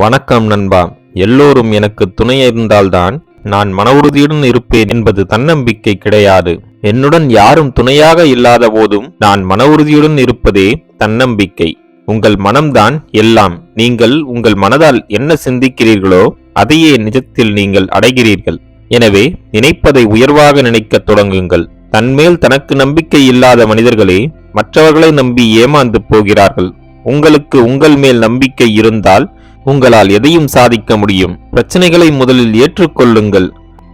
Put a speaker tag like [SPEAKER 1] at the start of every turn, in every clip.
[SPEAKER 1] வணக்கம் நண்பா. எல்லோரும் எனக்கு துணை இருந்தால்தான் நான் மன உறுதியுடன் இருப்பேன் என்பது தன்னம்பிக்கை கிடையாது. என்னுடன் யாரும் துணையாக இல்லாத போதும் நான் மன உறுதியுடன் இருப்பதே தன்னம்பிக்கை. உங்கள் மனம்தான் எல்லாம். நீங்கள் உங்கள் மனதால் என்ன சிந்திக்கிறீர்களோ அதையே நிஜத்தில் நீங்கள் அடைகிறீர்கள். எனவே நினைப்பதை உயர்வாக நினைக்கத் தொடங்குங்கள். தன்மேல் தனக்கு நம்பிக்கை இல்லாத மனிதர்களே மற்றவர்களை நம்பி ஏமாந்து போகிறார்கள். உங்களுக்கு உங்கள் மேல் நம்பிக்கை இருந்தால் உங்களால் எதையும் சாதிக்க முடியும். பிரச்சனைகளை முதலில் ஏற்றுக்கொள்ளுங்கள்.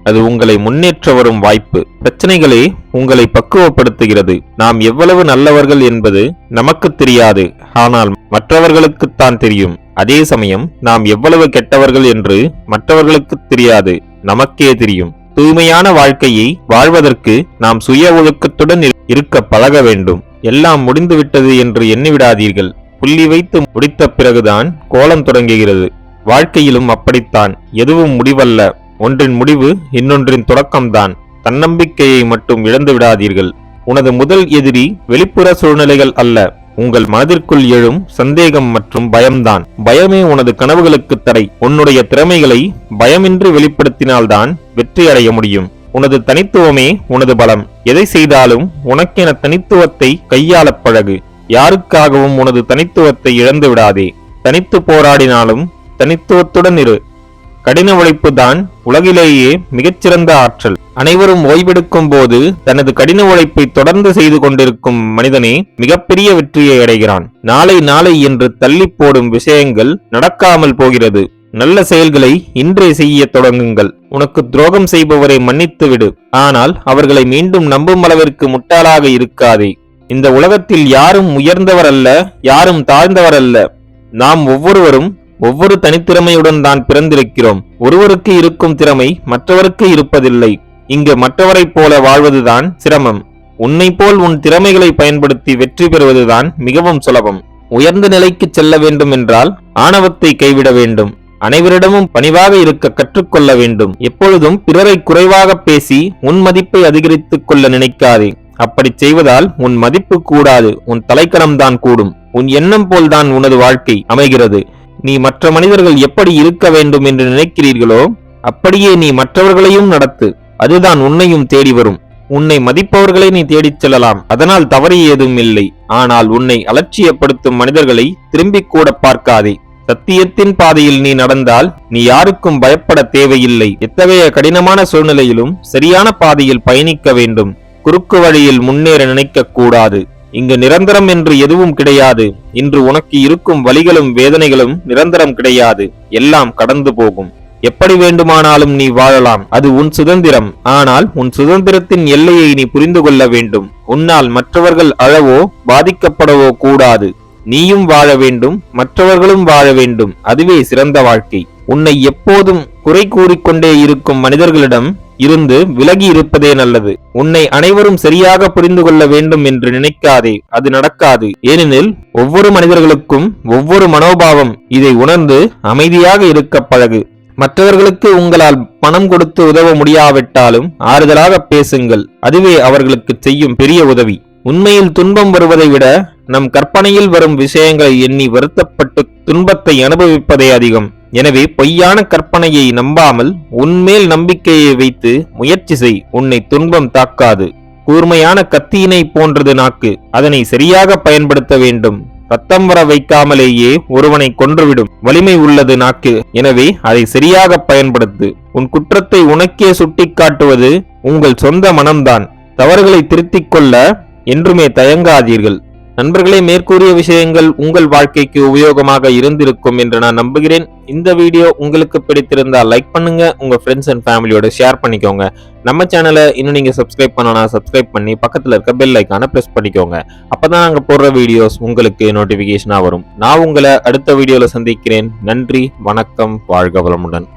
[SPEAKER 1] அது உங்களை முன்னேற்ற வரும் வாய்ப்பு. பிரச்சனைகளே உங்களை பக்குவப்படுத்துகிறது. நாம் எவ்வளவு நல்லவர்கள் என்பது நமக்கு தெரியாது. ஆனால் மற்றவர்களுக்குத்தான் தெரியும். அதே சமயம் நாம் எவ்வளவு கெட்டவர்கள் என்று மற்றவர்களுக்கு தெரியாது. நமக்கே தெரியும். தூய்மையான வாழ்க்கையை வாழ்வதற்கு நாம் சுய ஒழுக்கத்துடன் இருக்க பழக வேண்டும். எல்லாம் முடிந்துவிட்டது என்று எண்ணிவிடாதீர்கள். புள்ளி வைத்து முடித்த பிறகுதான் கோலம் தொடங்குகிறது. வாழ்க்கையிலும் அப்படித்தான். எதுவும் முடிவல்ல. ஒன்றின் முடிவு இன்னொன்றின் தொடக்கம்தான். தன்னம்பிக்கையை மட்டும் இழந்து விடாதீர்கள். உனது முதல் எதிரி வெளிப்புற சூழ்நிலைகள் அல்ல. உங்கள் மனதிற்குள் எழும் சந்தேகம் மற்றும் பயம்தான். பயமே உனது கனவுகளுக்கு தடை. உன்னுடைய திறமைகளை பயமின்றி வெளிப்படுத்தினால்தான் வெற்றி அடைய முடியும். உனது தனித்துவமே உனது பலம். எதை செய்தாலும் உனக்கென தனித்துவத்தை கையாளப் பழகு. யாருக்காகவும் உனது தனித்துவத்தை இழந்து விடாதே. தனித்து போராடினாலும் தனித்துவத்துடன் இரு. கடின உழைப்பு தான் உலகிலேயே மிகச்சிறந்த ஆற்றல். அனைவரும் ஓய்வெடுக்கும் போது தனது கடின உழைப்பை தொடர்ந்து செய்து கொண்டிருக்கும் மனிதனே மிகப்பெரிய வெற்றியை அடைகிறான். நாளை நாளை என்று தள்ளி போடும் விஷயங்கள் நடக்காமல் போகிறது. நல்ல செயல்களை இன்றே செய்ய தொடங்குங்கள். உனக்கு துரோகம் செய்பவரை மன்னித்து விடு. ஆனால் அவர்களை மீண்டும் நம்பும் அளவிற்கு முட்டாளாக இருக்காதே. இந்த உலகத்தில் யாரும் உயர்ந்தவர் அல்ல யாரும் தாழ்ந்தவர் அல்ல நாம் ஒவ்வொருவரும் ஒவ்வொரு தனித்திறமையுடன் தான் பிறந்திருக்கிறோம். ஒருவருக்கு இருக்கும் திறமை மற்றவருக்கு இருப்பதில்லை. இங்கு மற்றவரைப் போல வாழ்வதுதான் சிரமம். உன்னை போல் உன் திறமைகளை பயன்படுத்தி வெற்றி பெறுவதுதான் மிகவும் சுலபம். உயர்ந்த நிலைக்கு செல்ல வேண்டும் என்றால் ஆணவத்தை கைவிட வேண்டும். அனைவரிடமும் பணிவாக இருக்க கற்றுக்கொள்ள வேண்டும். எப்பொழுதும் பிறரை குறைவாக பேசி உன் மதிப்பை அதிகரித்துக் கொள்ள நினைக்காதே. அப்படி செய்வதால் உன் மதிப்பு கூடாது உன் தலைக்கணம்தான் கூடும். உன் எண்ணம் போல்தான் உனது வாழ்க்கை அமைகிறது. நீ மற்ற மனிதர்கள் எப்படி இருக்க வேண்டும் என்று நினைக்கிறீர்களோ அப்படியே நீ மற்றவர்களையும் நடத்து. அதுதான் உன்னையும் தேடி வரும். உன்னை மதிப்பவர்களை நீ தேடிச் செல்லலாம். அதனால் தவறு ஏதும் இல்லை. ஆனால் உன்னை அலட்சியப்படுத்தும் மனிதர்களை திரும்பிக் கூட பார்க்காதே. சத்தியத்தின் பாதையில் நீ நடந்தால் நீ யாருக்கும் பயப்பட தேவையில்லை. எத்தகைய கடினமான சூழ்நிலையிலும் சரியான பாதையில் பயணிக்க வேண்டும். குறுக்கு வழியில் முன்னேற நினைக்க கூடாது இங்கு நிரந்தரம் என்று எதுவும் கிடையாது. இன்று உனக்கு இருக்கும் வலிகளும் வேதனைகளும் நிரந்தரம் கிடையாது. எல்லாம் கடந்து போகும். எப்படி வேண்டுமானாலும் நீ வாழலாம். அது உன் சுதந்திரம். ஆனால் உன் சுதந்திரத்தின் எல்லையை நீ புரிந்து கொள்ள வேண்டும். உன்னால் மற்றவர்கள் அழவோ பாதிக்கப்படவோ கூடாது. நீயும் வாழ வேண்டும். மற்றவர்களும் வாழ வேண்டும். அதுவே சிறந்த வாழ்க்கை. உன்னை எப்போதும் குறை கூறிக்கொண்டே இருக்கும் மனிதர்களிடம் இருந்து விலகி இருப்பதே நல்லது. உன்னை அனைவரும் சரியாக புரிந்து கொள்ள வேண்டும் என்று நினைக்காதே. அது நடக்காது. ஏனெனில் ஒவ்வொரு மனிதர்களுக்கும் ஒவ்வொரு மனோபாவம் இதை உணர்ந்து அமைதியாக இருக்க பழகு. மற்றவர்களுக்கு உங்களால் பணம் கொடுத்து உதவ முடியாவிட்டாலும் ஆறுதலாக பேசுங்கள். அதுவே அவர்களுக்கு செய்யும் பெரிய உதவி. உண்மையில் துன்பம் வருவதை விட நம் கற்பனையில் வரும் விஷயங்களை எண்ணி வருத்தப்பட்டு துன்பத்தை அனுபவிப்பதே அதிகம். எனவே பொய்யான கற்பனையை நம்பாமல் உன்மேல் நம்பிக்கையை வைத்து முயற்சி செய் உன்னை துன்பம் தாக்காது. கூர்மையான கத்தியினை போன்றது நாக்கு அதனை சரியாக பயன்படுத்த வேண்டும். ரத்தம் வர வைக்காமலேயே ஒருவனை கொன்றுவிடும். வலிமை உள்ளது நாக்கு எனவே அதை சரியாக பயன்படுத்து. உன் குற்றத்தை உனக்கே சுட்டிக்காட்டுவது உங்கள் சொந்த மனம்தான். தவறுகளை திருத்திக் கொள்ள என்றுமே தயங்காதீர்கள். நண்பர்களே மேற்கூறிய விஷயங்கள் உங்கள் வாழ்க்கைக்கு உபயோகமாக இருந்திருக்கும் என்று நான் நம்புகிறேன். இந்த வீடியோ உங்களுக்கு பிடித்திருந்தால் லைக் பண்ணுங்க உங்க ஃப்ரெண்ட்ஸ் அண்ட் ஃபேமிலியோட ஷேர் பண்ணிக்கோங்க. நம்ம சேனலை இன்னும் நீங்க சப்ஸ்கிரைப் பண்ணனா சப்ஸ்கிரைப் பண்ணி பக்கத்துல இருக்க பெல் ஐக்கான பிரஸ் பண்ணிக்கோங்க. அப்பதான் நாங்க போடுற வீடியோஸ் உங்களுக்கு நோட்டிபிகேஷனா வரும். நான் உங்களை அடுத்த வீடியோல சந்திக்கிறேன். நன்றி வணக்கம் வாழ்க வளமுடன்.